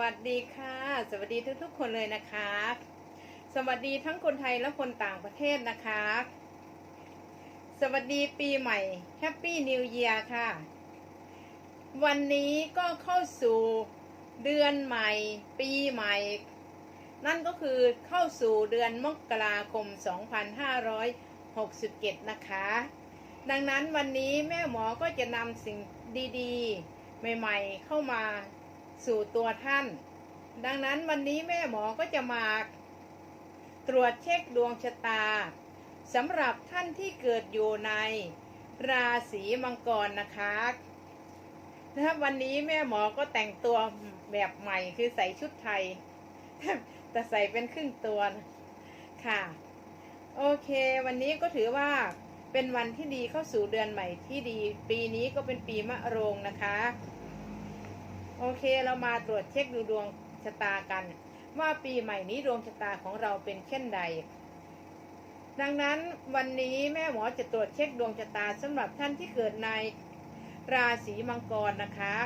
วัสดีค่ะ สวัสดีทุกๆคนเลยนะคะ สวัสดีทั้งคนไทยและคนต่างประเทศนะคะ สวัสดีปีใหม่แฮปปี้นิวเ a r ค่ะ วันนี้ก็เข้าสู่เดือนใหม่ ปีใหม่ นั่นก็คือเข้าสู่เดือนมกราคม 2567 นะคะ ดังนั้นวันนี้แม่หมอก็จะนำสิ่งดีๆ ใหม่ๆ เข้ามา สู่ตัวท่าน ดังนั้นวันนี้แม่หมอก็จะมาตรวจเช็คดวงชะตาสำหรับท่านที่เกิดอยู่ในราศีมังกรนะคะนะครับวันนี้แม่หมอก็แต่งตัวแบบใหม่คือใส่ชุดไทย แต่ใส่เป็นครึ่งตัวค่ะ โอเค วันนี้ก็ถือว่าเป็นวันที่ดีเข้าสู่เดือนใหม่ที่ดี ปีนี้ก็เป็นปีมะโรงนะคะ โอเคเรามาตรวจเช็คดูดวงชะตากัน ว่าปีใหม่นี้ดวงชะตาของเราเป็นเช่นใด ดังนั้นวันนี้แม่หมอจะตรวจเช็คดวงชะตาสำหรับท่านที่เกิดในราศีมังกรนะคะ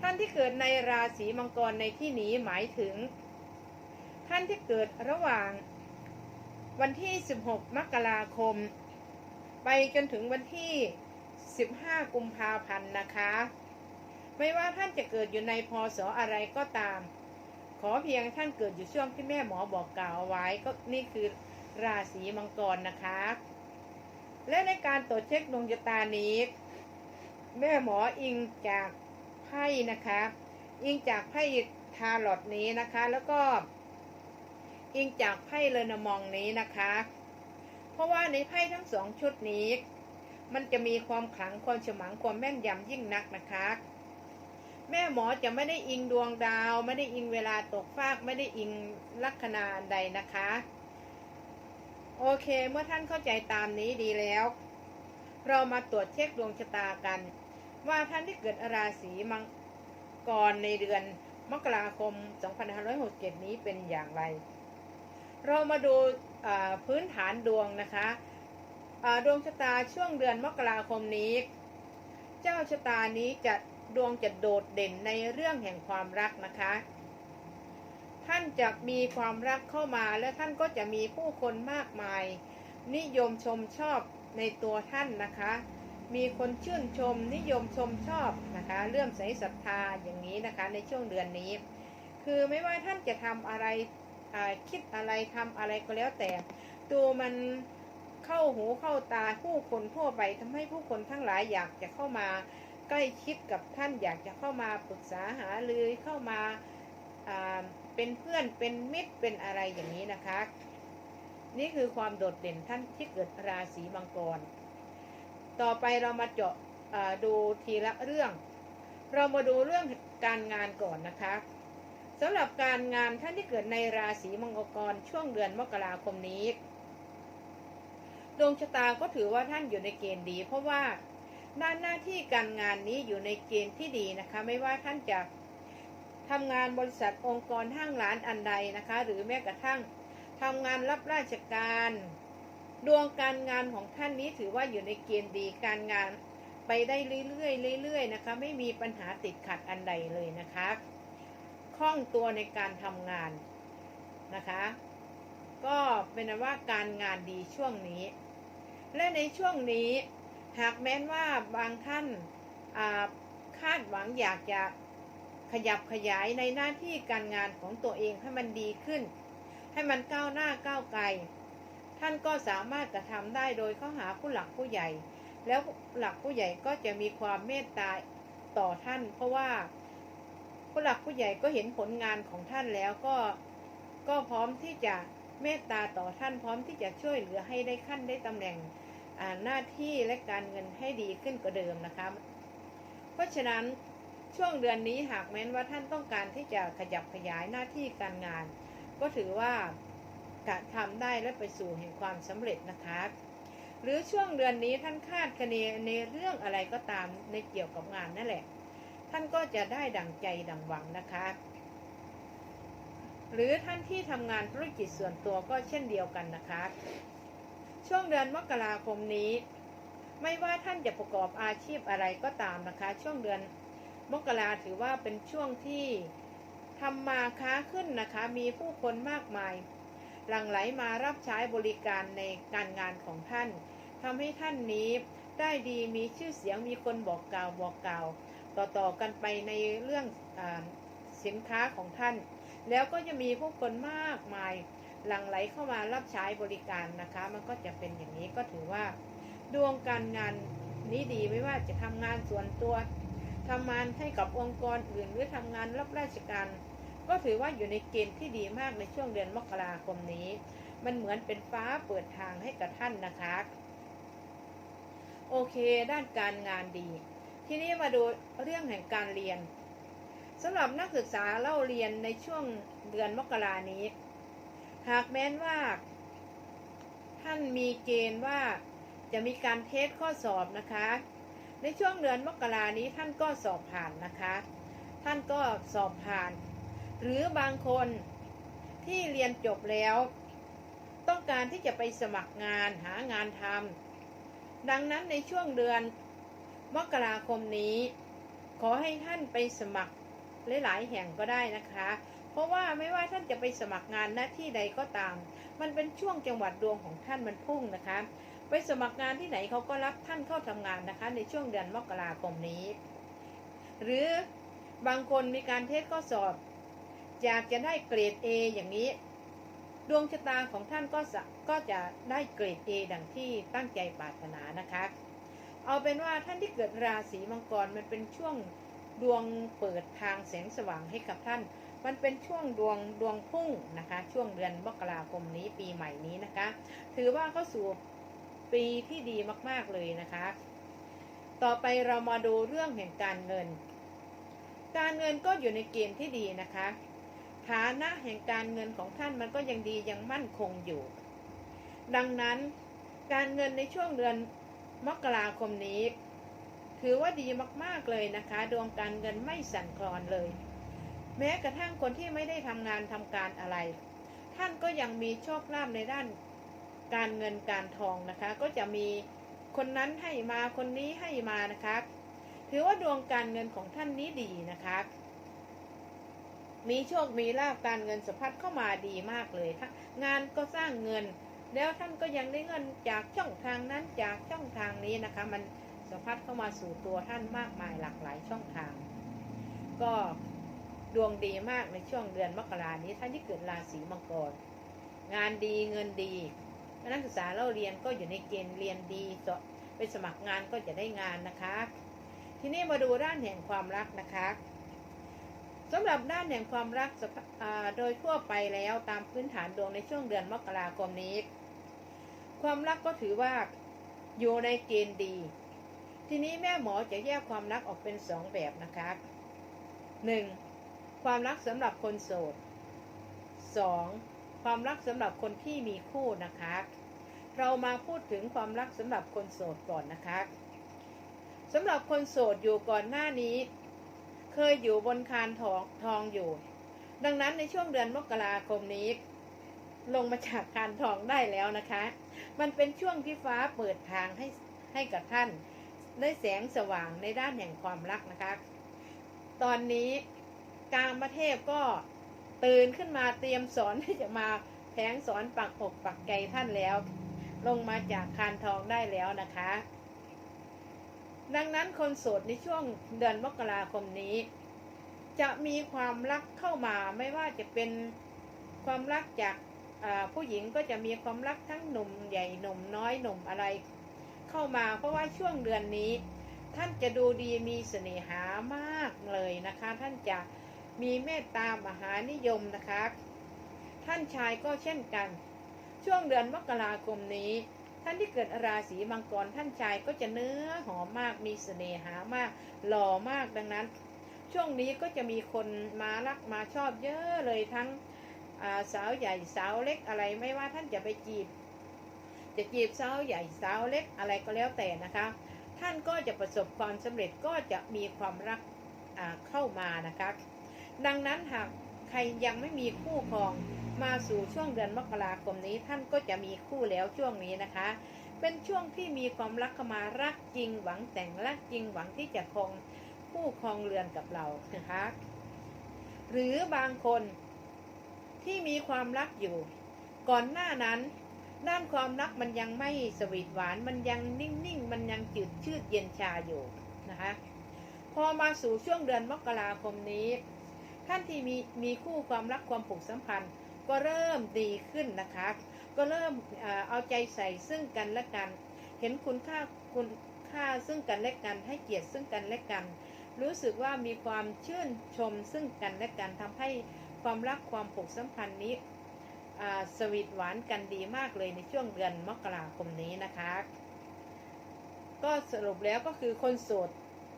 ท่านที่เกิดในราศีมังกรในที่นี้หมายถึง ท่านที่เกิดระหว่างวันที่ 16 มกราคม ไปจนถึงวันที่ 15 กุมภาพันธ์นะคะ ไม่ว่าท่านจะเกิดอยู่ในพศอะไรก็ตาม ขอเพียงท่านเกิดอยู่ช่วงที่แม่หมอบอกกล่าวเอาไว้ก็นี่คือราศีมังกรนะคะ และในการตรวจเช็คดวงชะตานี้ แม่หมออิงจากไพ่นะคะ อิงจากไพ่ทาร์ลอตนี้นะคะ แล้วก็ อิงจากไพ่เลนมองนี้นะคะ เพราะว่าในไพ่ทั้งสองชุดนี้ มันจะมีความขลังความฉมังความแม่นยำยิ่งนักนะคะ แม่หมอจะไม่ได้อิงดวงดาว ไม่ได้อิงเวลาตกฟากไม่ได้อิงลัคนาอันใดนะคะ โอเคเมื่อท่านเข้าใจตามนี้ดีแล้ว เรามาตรวจเช็คดวงชะตากัน ว่าท่านที่เกิดราศีมังกรในเดือนมกราคม 2567 นี้เป็นอย่างไร เรามาดูพื้นฐานดวงนะคะดวงชะตาช่วงเดือนมกราคมนี้ เจ้าชะตานี้จะ ดวงจะโดดเด่นในเรื่องแห่งความรักนะคะ ท่านจะมีความรักเข้ามาและท่านก็จะมีผู้คนมากมาย นิยมชมชอบในตัวท่านนะคะ มีคนชื่นชมนิยมชมชอบนะคะเลื่อมใสศรัทธาอย่างนี้นะคะในช่วงเดือนนี้ คือไม่ว่าท่านจะทำอะไรคิดอะไรทำอะไรก็แล้วแต่ ตัวมันเข้าหูเข้าตาผู้คนทั่วไปทำให้ผู้คนทั้งหลายอยากจะเข้ามา ใกล้ชิดกับท่านอยากจะเข้ามาปรึกษาหารือเข้ามาเป็นเพื่อนเป็นมิตรเป็นอะไรอย่างนี้นะคะ นี่คือความโดดเด่นท่านที่เกิดราศีมังกร ต่อไปเรามาเจาะดูทีละเรื่อง เรามาดูเรื่องการงานก่อนนะคะสำหรับการงานท่านที่เกิดในราศีมังกรช่วงเดือนมกราคมนี้ดวงชะตาก็ถือว่าท่านอยู่ในเกณฑ์ดี เพราะว่า ด้านหน้าที่การงานนี้อยู่ในเกณฑ์ที่ดีนะคะ ไม่ว่าท่านจะทำงานบริษัทองค์กรห้างร้านอันใดนะคะ หรือแม้กระทั่งทำงานรับราชการ ดวงการงานของท่านนี้ถือว่าอยู่ในเกณฑ์ดีการงานไปได้เรื่อยๆเรื่อยๆนะคะ ไม่มีปัญหาติดขัดอันใดเลยนะคะคล่องตัวในการทำงานนะคะ ก็เป็นอันว่าการงานดีช่วงนี้ และในช่วงนี้ หากแม้นว่าบางท่านคาดหวังอยากจะขยับขยายในหน้าที่การงานของตัวเองให้มันดีขึ้น ให้มันก้าวหน้าก้าวไกล ท่านก็สามารถกระทำได้โดยเข้าหาผู้หลักผู้ใหญ่ แล้วผู้หลักผู้ใหญ่ก็จะมีความเมตตาต่อท่าน เพราะว่าผู้หลักผู้ใหญ่ก็เห็นผลงานของท่านแล้วก็ก็พร้อมที่จะเมตตาต่อท่านพร้อมที่จะช่วยเหลือให้ได้ขั้นได้ตำแหน่ง หน้าที่และการเงินให้ดีขึ้นกว่าเดิมนะคะ เพราะฉะนั้นช่วงเดือนนี้หากแม้นว่าท่านต้องการที่จะขยับขยายหน้าที่การงาน ก็ถือว่ากะทำได้และไปสู่แห่งความสำเร็จนะคะ หรือช่วงเดือนนี้ท่านคาดคะเนในเรื่องอะไรก็ตามในเกี่ยวกับงานนั่นแหละ ท่านก็จะได้ดังใจดังหวังนะคะ หรือท่านที่ทำงานธุรกิจส่วนตัวก็เช่นเดียวกันนะคะ ช่วงเดือนมกราคมนี้ ไม่ว่าท่านจะประกอบอาชีพอะไรก็ตามนะคะ ช่วงเดือนมกราถือว่าเป็นช่วงที่ทำมาค้าขึ้นนะคะ มีผู้คนมากมาย หลั่งไหลมารับใช้บริการในการงานของท่านทำให้ท่านนี้ได้ดีมีชื่อเสียงมีคนบอกกล่าวบอกกล่าว ต่อๆกันไปในเรื่องอสินค้าของท่าน แล้วก็จะมีผู้คนมากมาย หลั่งไหลเข้ามารับใช้บริการนะคะ มันก็จะเป็นอย่างนี้ก็ถือว่า ดวงการงานนี้ดีไม่ว่าจะทำงานส่วนตัวทำงานให้กับองค์กรอื่นหรือทำงานรับราชการ ก็ถือว่าอยู่ในเกณฑ์ที่ดีมากในช่วงเดือนมกราคมนี้ มันเหมือนเป็นฟ้าเปิดทางให้กับท่านนะคะ โอเค ด้านการงานดี ทีนี้มาดูเรื่องแห่งการเรียนสำหรับนักศึกษาเล่าเรียนในช่วงเดือนมกรานี้ หากแม้นว่า ท่านมีเกณฑ์ว่าจะมีการเทสข้อสอบนะคะ ในช่วงเดือนมกรานี้ท่านก็สอบผ่านนะคะ ท่านก็สอบผ่าน หรือบางคนที่เรียนจบแล้ว ต้องการที่จะไปสมัครงานหางานทำดังนั้นในช่วงเดือนมกราคมนี้ ขอให้ท่านไปสมัครหลายๆแห่งก็ได้นะคะ เพราะว่าไม่ว่าท่านจะไปสมัครงานหน้าที่ใดก็ตาม มันเป็นช่วงจังหวัดดวงของท่านมันพุ่งนะคะ ไปสมัครงานที่ไหนเขาก็รับท่านเข้าทำงานนะคะ ในช่วงเดือนมกราคมนี้ หรือบางคนมีการเทสข้อสอบ อยากจะได้เกรด A อย่างนี้ ดวงชะตาของท่านก็จะก็จะได้เกรด A ดังที่ตั้งใจปรารถนานะคะ เอาเป็นว่าท่านที่เกิดราศีมังกรมันเป็นช่วงดวงเปิดทางแสงสว่างให้กับท่าน มันเป็นช่วงดวงดวงพุ่งนะคะ ช่วงเดือนมกราคมนี้ปีใหม่นี้นะคะ ถือว่าเข้าสู่ปีที่ดีมากๆเลยนะคะ ต่อไปเรามาดูเรื่องแห่งการเงิน การเงินก็อยู่ในเกณฑ์ที่ดีนะคะ ฐานะแห่งการเงินของท่านมันก็ยังดียังมั่นคงอยู่ ดังนั้นการเงินในช่วงเดือนมกราคมนี้ ถือว่าดีมากๆเลยนะคะ ดวงการเงินไม่สั่นคลอนเลย แม้กระทั่งคนที่ไม่ได้ทำงานทำการอะไร ท่านก็ยังมีโชคลาภในด้านการเงินการทองนะคะ ก็จะมีคนนั้นให้มาคนนี้ให้มานะคะ ถือว่าดวงการเงินของท่านนี้ดีนะคะ มีโชคมีลาภการเงินสะพัดเข้ามาดีมากเลยงานก็สร้างเงิน แล้วท่านก็ยังได้เงินจากช่องทางนั้นจากช่องทางนี้นะคะ มันสะพัดเข้ามาสู่ตัวท่านมากมายหลากหลายช่องทาง ก็ ดวงดีมากในช่วงเดือนมกรานี้ท่านที่เกิดราศีมังกร งานดีเงินดีนักศึกษาเราเรียนก็อยู่ในเกณฑ์เรียนดีไปสมัครงานก็จะได้งานนะคะ ทีนี้มาดูด้านแห่งความรักนะคะสำหรับด้านแห่งความรักโดยทั่วไปแล้วตามพื้นฐานดวงในช่วงเดือนมกราคมนี้ ความรักก็ถือว่าอยู่ในเกณฑ์ดี ทีนี้แม่หมอจะแยกความรักออกเป็นสองแบบนะคะหนึ่ง ความรักสำหรับคนโสดสองความรักสำหรับคนที่มีคู่นะคะ เรามาพูดถึงความรักสำหรับคนโสดก่อนนะคะสำหรับคนโสดอยู่ก่อนหน้านี้ เคยอยู่บนคานทองทองอยู่ ดังนั้นในช่วงเดือนมกราคมนี้ ลงมาจากคานทองได้แล้วนะคะ มันเป็นช่วงที่ฟ้าเปิดทางให้ให้กับท่าน ได้แสงสว่างในด้านแห่งความรักนะคะ ตอนนี้ กลางประเทศก็ตื่นขึ้นมาเตรียมสอนที่จะมาแผงสอนปักอกปักใจท่านแล้ว ลงมาจากคานทองได้แล้วนะคะ ดังนั้นคนโสดในช่วงเดือนมกราคมนี้ จะมีความรักเข้ามาไม่ว่าจะเป็นความรักจากผู้หญิงก็จะมีความรักทั้งหนุ่มใหญ่หนุ่มน้อยหนุ่มอะไร เข้ามาเพราะว่าช่วงเดือนนี้ ท่านจะดูดีมีเสน่หามากเลยนะคะ ท่านจะ มีเมตตามหานิยมนะคะ ท่านชายก็เช่นกัน ช่วงเดือนมกราคมนี้ ท่านที่เกิดราศีมังกรท่านชายก็จะเนื้อหอมมากมีเสน่หามาก หล่อมากดังนั้น ช่วงนี้ก็จะมีคนมารักมาชอบเยอะเลยทั้งสาวใหญ่สาวเล็กอะไรไม่ว่าท่านจะไปจีบ จะจีบสาวใหญ่สาวเล็กอะไรก็แล้วแต่นะคะ ท่านก็จะประสบความสำเร็จก็จะมีความรักเข้ามานะคะ ดังนั้นหากใครยังไม่มีคู่ครองมาสู่ช่วงเดือนมกราคมนี้ท่านก็จะมีคู่แล้วช่วงนี้นะคะ เป็นช่วงที่มีความรักเข้ามารักจริงหวังแต่งรักจริงหวังที่จะคงคู่ครองเรือนกับเรานะคะ หรือบางคนที่มีความรักอยู่ ก่อนหน้านั้น ด้านความรักมันยังไม่สวีทหวานมันยังนิ่งๆ มันยังจืดชืดเย็นชาอยู่นะคะ พอมาสู่ช่วงเดือนมกราคมนี้ ท่านที่มีมีคู่ความรักความผูกสัมพันธ์ ก็เริ่มดีขึ้นนะคะ ก็เริ่มเอาใจใส่ซึ่งกันและกัน เห็นคุณค่าคุณค่าซึ่งกันและกัน ให้เกียรติซึ่งกันและกัน รู้สึกว่ามีความชื่นชมซึ่งกันและกันทำให้ความรักความผูกสัมพันธ์นี้สวีทหวานกันดีมากเลยในช่วงเดือนมกราคมนี้นะคะ ก็สรุปแล้วก็คือคนโสด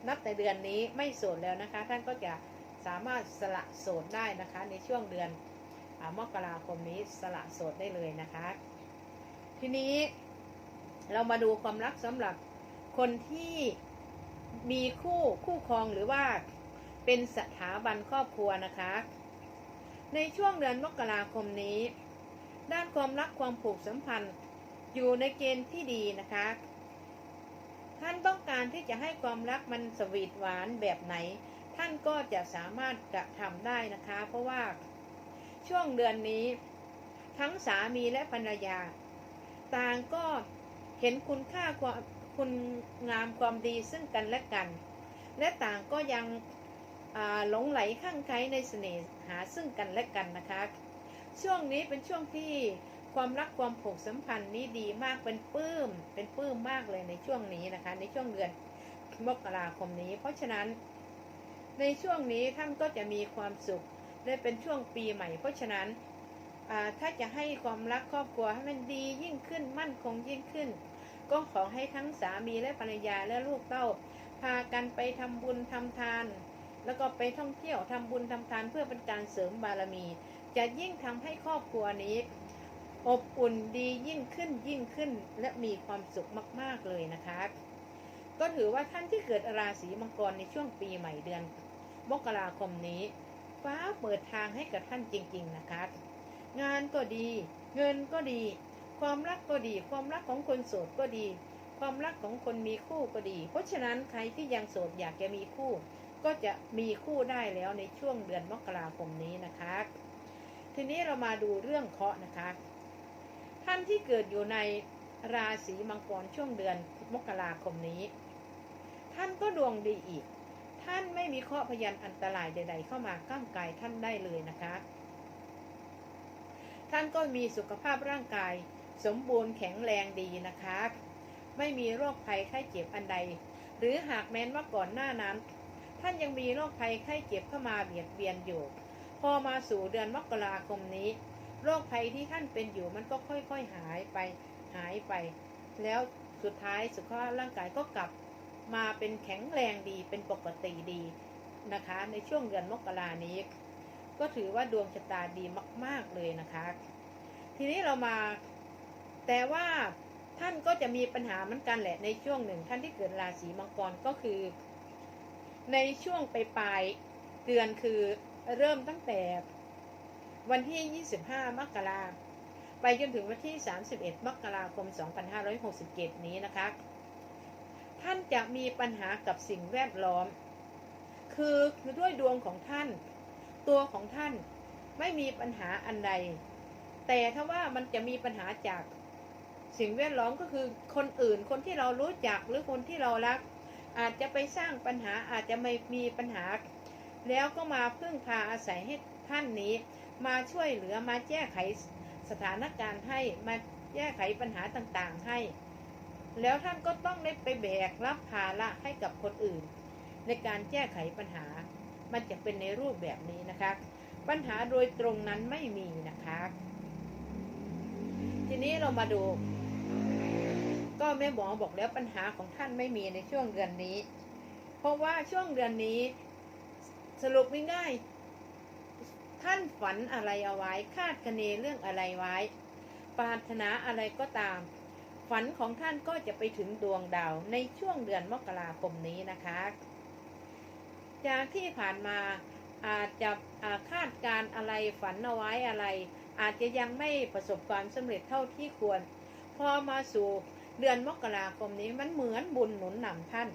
นับแต่เดือนนี้ไม่โสดแล้วนะคะ ท่านก็จะ สามารถสละโสดได้นะคะ ในช่วงเดือนอมกราคมนี้สละโสดได้เลยนะคะ ทีนี้เรามาดูความรักสำหรับคนที่มีคู่คู่ครองหรือว่าเป็นสถาบันครอบครัวนะคะ ในช่วงเดือนมกราคมนี้ ด้านความรักความผูกสัมพันธ์อยู่ในเกณฑ์ที่ดีนะคะ ท่านต้องการที่จะให้ความรักมันสวีทหวานแบบไหน ท่านก็จะสามารถกระทำได้นะคะ เพราะว่าช่วงเดือนนี้ ทั้งสามีและภรรยา ต่างก็เห็นคุณค่าความคุณงามความดีซึ่งกันและกัน และต่างก็ยังหลงไหลข้างไคล้ในเสน่หาซึ่งกันและกันนะคะ ช่วงนี้เป็นช่วงที่ความรักความผูกสัมพันธ์นี้ดีมากเป็นปื้ม เป็นปื้มมากเลยในช่วงนี้นะคะ ในช่วงเดือนมกราคมนี้ เพราะฉะนั้น ในช่วงนี้ท่านก็จะมีความสุขและเป็นช่วงปีใหม่ เพราะฉะนั้นถ้าจะให้ความรักครอบครัวให้มันดียิ่งขึ้นมั่นคงยิ่งขึ้น ก็ขอให้ทั้งสามีและภรรยาและลูกเต้า พากันไปทำบุญทำทาน แล้วก็ไปท่องเที่ยวทำบุญทำทานเพื่อเป็นการเสริมบารมี จะยิ่งทำให้ครอบครัวนี้ อบอุ่นดียิ่งขึ้นยิ่งขึ้น และมีความสุขมาก ๆเลยนะคะ ก็ถือว่าท่านที่เกิดราศีมังกรในช่วงปีใหม่เดือน มกราคมนี้ ฟ้าเปิดทางให้กับท่านจริง ๆ นะคะ งานก็ดี เงินก็ดี ความรักก็ดี ความรักของคนโสดก็ดี ความรักของคนมีคู่ก็ดี เพราะฉะนั้นใครที่ยังโสดอยากจะมีคู่ ก็จะมีคู่ได้แล้วในช่วงเดือนมกราคมนี้นะคะ ทีนี้เรามาดูเรื่องเคาะนะคะ ท่านที่เกิดอยู่ในราศีมังกรช่วงเดือนมกราคมนี้ ท่านก็ดวงดีอีก ท่านไม่มีเคราะห์พยันอันตรายใด ๆ เข้ามาก้ามกายท่านได้เลยนะคะ ท่านก็มีสุขภาพร่างกาย สมบูรณ์แข็งแรงดีนะคะ ไม่มีโรคภัยไข้เจ็บอันใด หรือหากแม้นว่าก่อนหน้านั้น ท่านยังมีโรคภัยไข้เจ็บเข้ามาเบียดเบียนอยู่ พอมาสู่เดือนมกราคมนี้ โรคภัยที่ท่านเป็นอยู่มันก็ค่อยๆหายไปหายไป แล้วสุดท้ายสุขภาพร่างกายก็กลับ มาเป็นแข็งแรงดีเป็นปกติดีนะคะ ในช่วงเดือนมกรานี้ ก็ถือว่าดวงชะตาดีมาก ๆเลยนะคะ ทีนี้เรามาแต่ว่าท่านก็จะมีปัญหาเหมือนกันแหละในช่วงหนึ่งท่านที่เกิดราศีมังกรก็คือ ในช่วงปลายเดือนคือเริ่มตั้งแต่วันที่ 25 มกราไปจนถึงวันที่ 31 มกราคม 2567 นี้นะคะานจะมีปัญหากับสิ่งแวดล้อม คือด้วยดวงของท่าน ตัวของท่านไม่มีปัญหาอันใด แต่ถ้าว่ามันจะมีปัญหาจากสิ่งแวดล้อมก็คือคนอื่นคนที่เรารู้จักหรือคนที่เรารัก อาจจะไปสร้างปัญหาอาจจะไม่มีปัญหา แล้วก็มาพึ่งพาอาศัยให้ท่านนี้ มาช่วยเหลือมาแก้ไขสถานการณ์ให้มาแก้ไขปัญหาต่างๆให้ แล้วท่านก็ต้องได้ไปแบกรับภาระให้กับคนอื่น ในการแก้ไขปัญหา มันจะเป็นในรูปแบบนี้นะคะ ปัญหาโดยตรงนั้นไม่มีนะคะ ทีนี้เรามาดู ก็แม่หมอบอกแล้วปัญหาของท่านไม่มีในช่วงเดือนนี้ เพราะว่าช่วงเดือนนี้สรุปง่ายๆท่านฝันอะไรเอาไว้ คาดคะเนเรื่องอะไรไว้ ปรารถนาอะไรก็ตาม ฝันของท่านก็จะไปถึงดวงดาวในช่วงเดือนมกราคมนี้นะคะ จากที่ผ่านมาอาจจะอาคาดการอะไรฝันเอาไว้อะไร อาจจะยังไม่ประสบความสำเร็จเท่าที่ควร พอมาสู่เดือนมกราคมนี้มันเหมือนบุญหนุนนำท่าน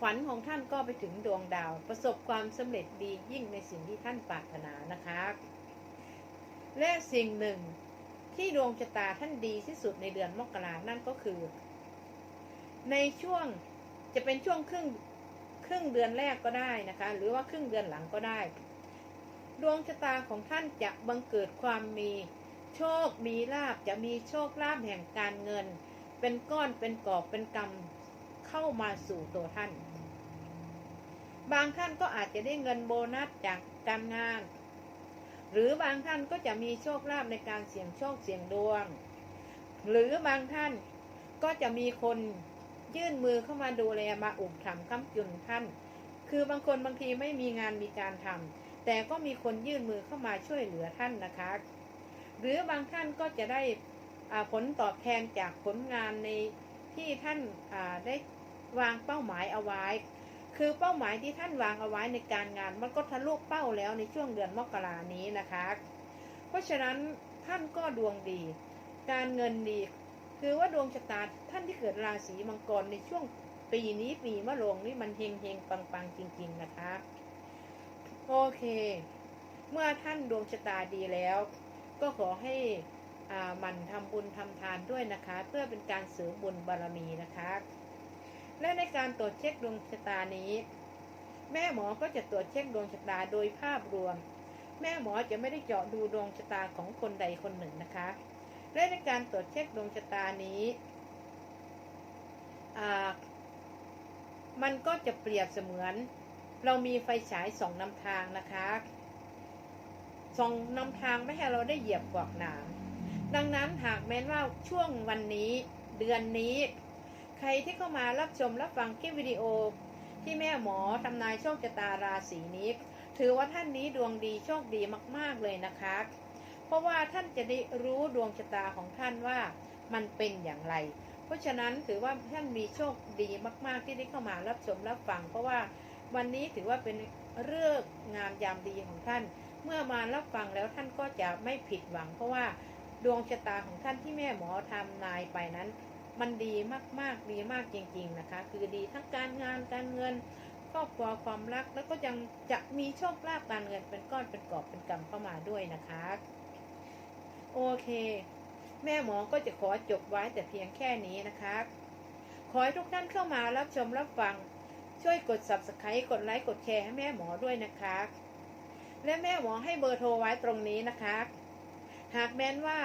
ฝันของท่านก็ไปถึงดวงดาว ประสบความสำเร็จดียิ่งในสิ่งที่ท่านปรารถนานะคะ และสิ่งหนึ่ง ที่ดวงชะตาท่านดีที่สุดในเดือนมกรานั่นก็คือ ในช่วงจะเป็นช่วงครึ่งครึ่งเดือนแรกก็ได้นะคะ หรือว่าครึ่งเดือนหลังก็ได้ ดวงชะตาของท่านจะบังเกิดความมีโชค มีลาบจะมีโชคลาภแห่งการเงิน เป็นก้อนเป็นกอบเป็นกำเข้ามาสู่ตัวท่าน บางท่านก็อาจจะได้เงินโบนัสจากการงาน หรือบางท่านก็จะมีโชคลาภในการเสี่ยงโชคเสี่ยงดวง หรือบางท่านก็จะมีคนยื่นมือเข้ามาดูแลมาอุปถัมภ์ค้ำจุนท่าน คือบางคนบางทีไม่มีงานมีการทำแต่ก็มีคนยื่นมือเข้ามาช่วยเหลือท่านนะคะ หรือบางท่านก็จะได้ผลตอบแทนจากผลงานในที่ท่านได้วางเป้าหมายเอาไว้ คือเป้าหมายที่ท่านวางเอาไว้ในการงาน มันก็ทะลุเป้าแล้วในช่วงเดือนมกรานี้นะคะ เพราะฉะนั้นท่านก็ดวงดี การเงินดี คือว่าดวงชะตาท่านที่เกิดราศีมังกรในช่วงปีนี้ปีมะโรงนี่มันเฮงเฮงปังปังจริง ๆ นะคะ โอเค เมื่อท่านดวงชะตาดีแล้ว ก็ขอให้อ่ามันทำบุญทำทานด้วยนะคะ เพื่อเป็นการเสริมบุญบารมีนะคะ และในการตรวจเช็คดวงชะตานี้ แม่หมอก็จะตรวจเช็คดวงชะตาโดยภาพรวม แม่หมอจะไม่ได้เจาะดูดวงชะตาของคนใดคนหนึ่งนะคะ และในการตรวจเช็คดวงชะตานี้มันก็จะเปรียบเสมือน เรามีไฟฉายส่องนำทางนะคะส่องนำทางไม่ให้เราได้เหยียบกวากหนามดังนั้นหากแม้ว่าช่วงวันนี้ เดือนนี้ รที่เข้ามารับชมรับฟังคลิปวิดีโอ ที่แม่หมอทำนายโชคชะตาราศีนี้ ถือว่าท่านนี้ดวงดีโชคดีมากๆเลยนะคะ เพราะว่าท่านจะได้รู้ดวงชะตาของท่านว่ามันเป็นอย่างไร เพราะฉะนั้นถือว่าท่านมีโชคดีมาก ๆ ที่ได้เข้ามารับชมรับฟัง เพราะว่าวันนี้ถือว่าเป็นเรื่องงามยามดีของท่าน เมื่อมารับฟังแล้วท่านก็จะไม่ผิดหวัง เพราะว่าดวงชะตาของท่านที่แม่หมอทำนายไปนั้น มันดีมากๆดีมากจริง ๆนะคะ คือดีทั้งการงานการเงินครอบครัวความรักแล้วก็ยังจะมีโชคลาภการเงินเป็นก้อนเป็นกอบเป็นกำเข้ามาด้วยนะคะ โอเค แม่หมอก็จะขอจบไว้แต่เพียงแค่นี้นะคะ ขอให้ทุกท่านเข้ามารับชมรับฟัง ช่วยกด subscribe กดไลค์กดแชร์ให้แม่หมอด้วยนะคะ และแม่หมอให้เบอร์โทรไว้ตรงนี้นะคะ หากแม้นว่า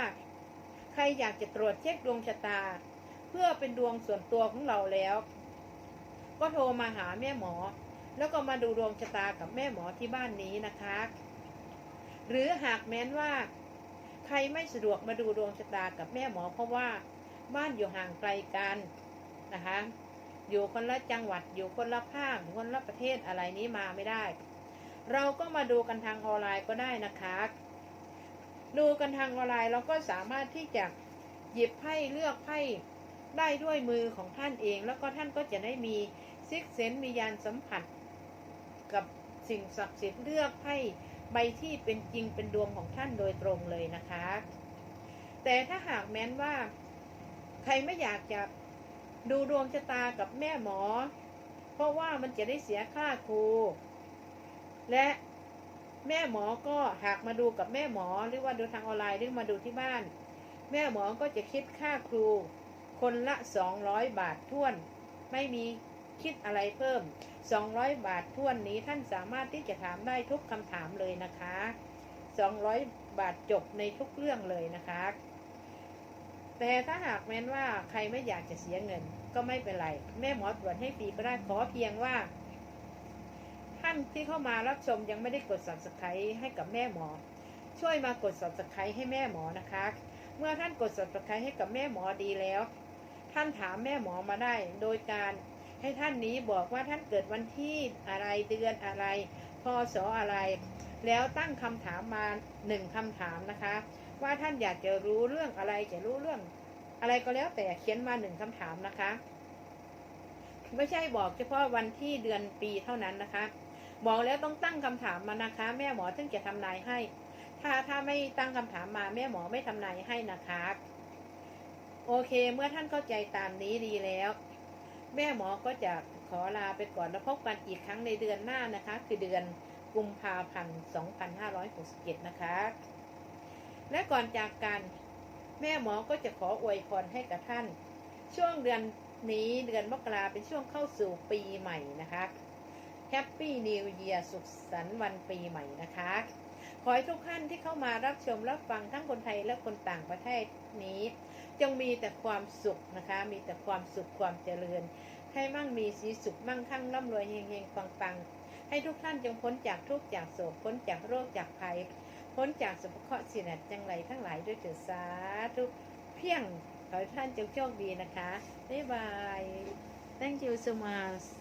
ใครอยากจะตรวจเช็คดวงชะตา เพื่อเป็นดวงส่วนตัวของเราแล้ว ก็โทรมาหาแม่หมอ แล้วก็มาดูดวงชะตากับแม่หมอที่บ้านนี้นะคะ หรือหากแม้นว่า ใครไม่สะดวกมาดูดวงชะตากับแม่หมอเพราะว่าบ้านอยู่ห่างไกลกันนะคะอยู่คนละจังหวัดอยู่คนละภาคคนละประเทศอะไรนี้มาไม่ได้ เราก็มาดูกันทางออนไลน์ก็ได้นะคะ ดูกันทางออนไลน์เราก็สามารถที่จะหยิบไพ่เลือกไพ่ ได้ด้วยมือของท่านเอง แล้วก็ท่านก็จะได้มีซิกเซนมียานสัมผัส กับสิ่งศักดิ์สิทธิ์เลือกไพ่ใบที่เป็นจริงเป็นดวงของท่านโดยตรงเลยนะคะ แต่ถ้าหากแม้นว่า ใครไม่อยากจะดูดวงชะตากับแม่หมอ เพราะว่ามันจะได้เสียค่าครูและแม่หมอก็หากมาดูกับแม่หมอหรือว่าดูทางออนไลน์หรือมาดูที่บ้าน แม่หมอก็จะคิดค่าครู คนละ 200 บาทท้วน ไม่มีคิดอะไรเพิ่ม 200 บาทท้วนนี้ท่านสามารถที่จะถามได้ทุกคำถามเลยนะคะ 200 บาทจบในทุกเรื่องเลยนะคะ แต่ถ้าหากแม้นว่าใครไม่อยากจะเสียเงิน ก็ไม่เป็นไร แม่หมอตรวจให้ฟรีก็ได้ขอเพียงว่า ท่านที่เข้ามารับชมยังไม่ได้กด subscribe ให้กับแม่หมอ ช่วยมากด subscribe ให้แม่หมอนะคะ เมื่อท่านกด subscribe ให้กับแม่หมอดีแล้ว ท่านถามแม่หมอมาได้ โดยการให้ท่านนี้บอกว่าท่านเกิดวันที่อะไรเดือนอะไรพศอะไร แล้วตั้งคำถามมาหนึ่งคำถามนะคะ ว่าท่านอยากจะรู้เรื่องอะไรจะรู้เรื่อง อะไรก็แล้วแต่เขียนมาหนึ่งคำถามนะคะ ไม่ใช่บอกเฉพาะวันที่เดือนปีเท่านั้นนะคะบอกแล้วต้องตั้งคำถามมานะคะ แม่หมอถึงจะทำนายให้ ถ้าถ้าไม่ตั้งคำถามมาแม่หมอไม่ทำนายให้นะคะ โอเค เมื่อท่านเข้าใจตามนี้ดีแล้ว แม่หมอก็จะขอลาไปก่อนแล้วพบกันอีกครั้งในเดือนหน้านะคะ คือเดือนกุมภาพันธ์ 2567 นะคะ และก่อนจากกันแม่หมอก็จะขออวยพรให้กับท่าน ช่วงเดือนนี้เดือนมกราเป็นช่วงเข้าสู่ปีใหม่นะคะแฮปปี้นิวเยียร์สุขสันต์วันปีใหม่นะคะ ขอให้ทุกท่านที่เข้ามารับชมรับฟังทั้งคนไทยและคนต่างประเทศนี้ จงมีแต่ความสุขนะคะ มีแต่ความสุขความเจริญ ให้มั่งมีสีสุขมั่งคั่งร่ำรวยเฮงเฮงปังปังให้ทุกท่านจงพ้นจากทุกข์จากโศกพ้นจากโรคจากภัย พ้นจากสุภเคราะห์สินัดจังไรทั้งหลายด้วยเถิดสาธุเพียงขอให้ท่านจงโชคดีนะคะบ๊ายบาย thank you so much